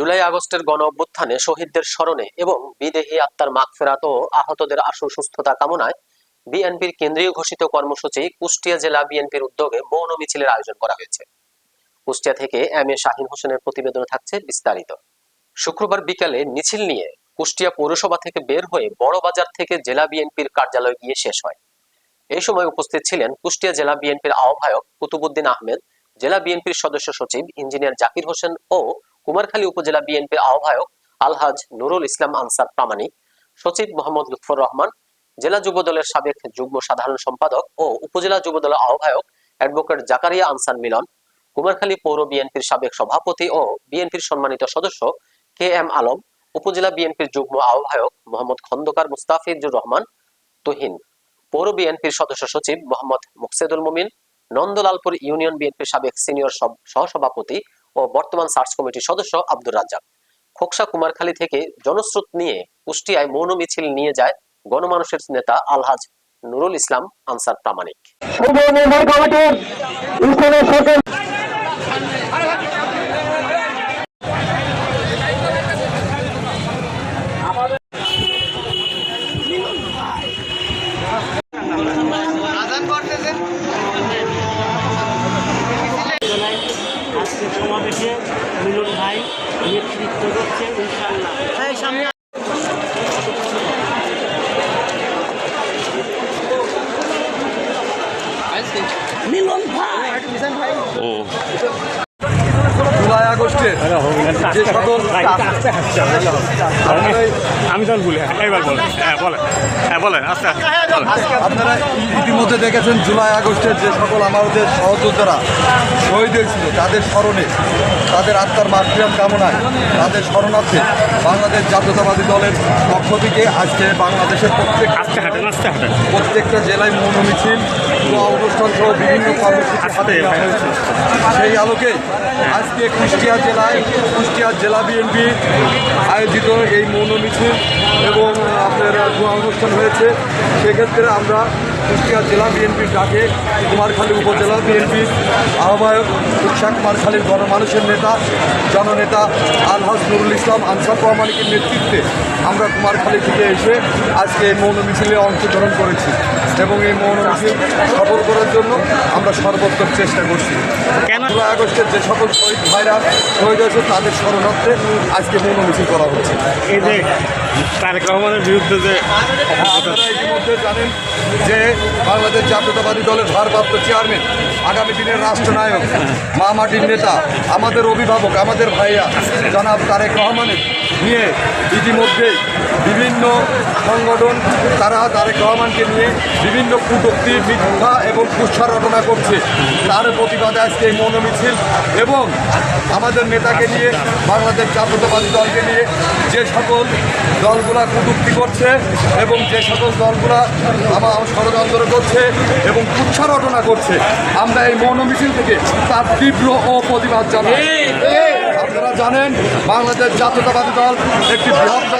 জুলাই আগস্টের গণ অভ্যুত্থানে শহীদদের স্মরণে এবং বিদেহী আত্মার মাগফেরাত ও আহতদের আশু সুস্থতা কামনায় বিএনপির কেন্দ্রীয় ঘোষিত কর্মসূচি কুষ্টিয়া জেলা বিএনপির উদ্যোগে মৌন মিছিলের আয়োজন করা হয়েছে। কুষ্টিয়া থেকে এম এ শাহিন হোসেনের প্রতিবেদনে থাকছে বিস্তারিত। শুক্রবার বিকালে মিছিল নিয়ে কুষ্টিয়া পৌরসভা থেকে বের হয়ে বড় বাজার থেকে জেলা বিএনপির কার্যালয়ে গিয়ে শেষ হয়। এই সময় উপস্থিত ছিলেন কুষ্টিয়া জেলা বিএনপির আহ্বায়ক কুতুবুদ্দিন আহমেদ, জেলা বিএনপির সদস্য সচিব ইঞ্জিনিয়ার জাকির হোসেন ও কুমারখালী উপজেলা বিএনপির আহ্বায়ক আলহাজ নুরুল ইসলাম আনসার প্রামাণিক, সচিব মোহাম্মদ লুৎফর রহমান, জেলা যুবদলের সাবেক যুগ্ম সাধারণ সম্পাদক ও উপজেলা যুবদলের আহ্বায়ক অ্যাডভোকেট জাকারিয়া আনসার মিলন, কুমারখালী পৌর বিএনপির সাবেক সভাপতি ও বিএনপির সম্মানিত সদস্য কে এম আলম, উপজেলা বিএনপির যুগ্ম আহ্বায়ক মোহাম্মদ খন্দকার মুস্তাফিজুর রহমান, তুহিন, পৌর বিএনপির সদস্য সচিব মোহাম্মদ মুকসেদুল মুমিন, নন্দলালপুর ইউনিয়ন বিএনপির সাবেক সিনিয়র সহসভাপতি ও বর্তমান সার্চ কমিটির সদস্য আব্দুর রাজ্জাক। খোকসা কুমারখালী থেকে জনস্রোত নিয়ে কুষ্টিয়ায় মৌন মিছিল নিয়ে যায় গণমানুষের নেতা আলহাজ নুরুল ইসলাম আনসার প্রামাণিক। শুভ নির্মাণ আজকে সমাবেশে মিলন ভাই নেতৃত্ব করছে ইনশাল্লাহ তাই সামনে মিলন ভাই। জুলাই আগস্টের। যে সকল আমি তখন বলি হ্যাঁ, এবার বলেন হ্যাঁ বলেন হ্যাঁ বলেন আস্তে আপনারা ইতিমধ্যে দেখেছেন জুলাই আগস্টের যে সকল আমাদের সহযোদ্ধারা শহীদ হয়েছিল তাদের স্মরণে তাদের আত্মার মাতৃয়াম কামনায় তাদের স্মরণার্থে বাংলাদেশ জাতীয়তাবাদী দলের পক্ষ থেকে আজকে বাংলাদেশের প্রত্যেক প্রত্যেকটা জেলায় মৌন মিছিল অনুষ্ঠান সহ বিভিন্ন কর্মসূচি আস্তে হাতে সেই আলোকে আজকে কুষ্টিয়া জেলায় কুষ্টিয়া জেলা বিএনপি আয়োজিত এই মৌন মিছিল এবং আপনার অনুষ্ঠান হয়েছে। সেক্ষেত্রে আমরা কুষ্টিয়া জেলা বিএনপির ডাকে কুমারখালী উপজেলা বিএনপির আহ্বায়ক উৎসা কুমারখালীর গণমানুষের নেতা জননেতা আলহাজ নুরুল ইসলাম আনসার রহমানিকের নেতৃত্বে আমরা কুমারখালী থেকে এসে আজকে এই মৌন মিছিলে অংশগ্রহণ করেছি এবং এই মৌন মিছিল সফল করার জন্য আমরা সর্বোত্তম চেষ্টা করছি কেন? জুলাই আগস্টের যে সকল শহীদ ভাইরা শহীদ হয়েছে তাদের স্মরণার্থে আজকে মৌন মিছিল করা হচ্ছে এই যে তারেক রহমানের বিরুদ্ধে যে আপনারা ইতিমধ্যে জানেন যে বাংলাদেশ জাতীয়তাবাদী দলের ভারপ্রাপ্ত চেয়ারম্যান, আগামী দিনের রাষ্ট্রনায়ক মা মাটির নেতা, আমাদের অভিভাবক, আমাদের ভাইয়া, জনাব তারেক রহমানের নিয়ে ইতিমধ্যেই বিভিন্ন সংগঠন, তারা তারেক রহমানকে নিয়ে বিভিন্ন কূটোক্তি মিথ্যা এবং কুৎসা রটনা করছে। তার প্রতিবাদে আজকে এই মৌন মিছিল এবং আমাদের নেতাকে নিয়ে, বাংলাদেশ জাতীয়তাবাদী দলকে নিয়ে যে সকল দলগুলা কটূক্তি করছে এবং যে সকল দলগুলা আমার ষড়যন্ত্র করছে এবং কুচ্ছা রটনা করছে, আমরা এই মৌন মিছিল থেকে তার তীব্র ও প্রতিবাদ জানাই আপনারা জানেন বাংলাদেশ জাতীয়তাবাদী দল একটি বৃহত্তর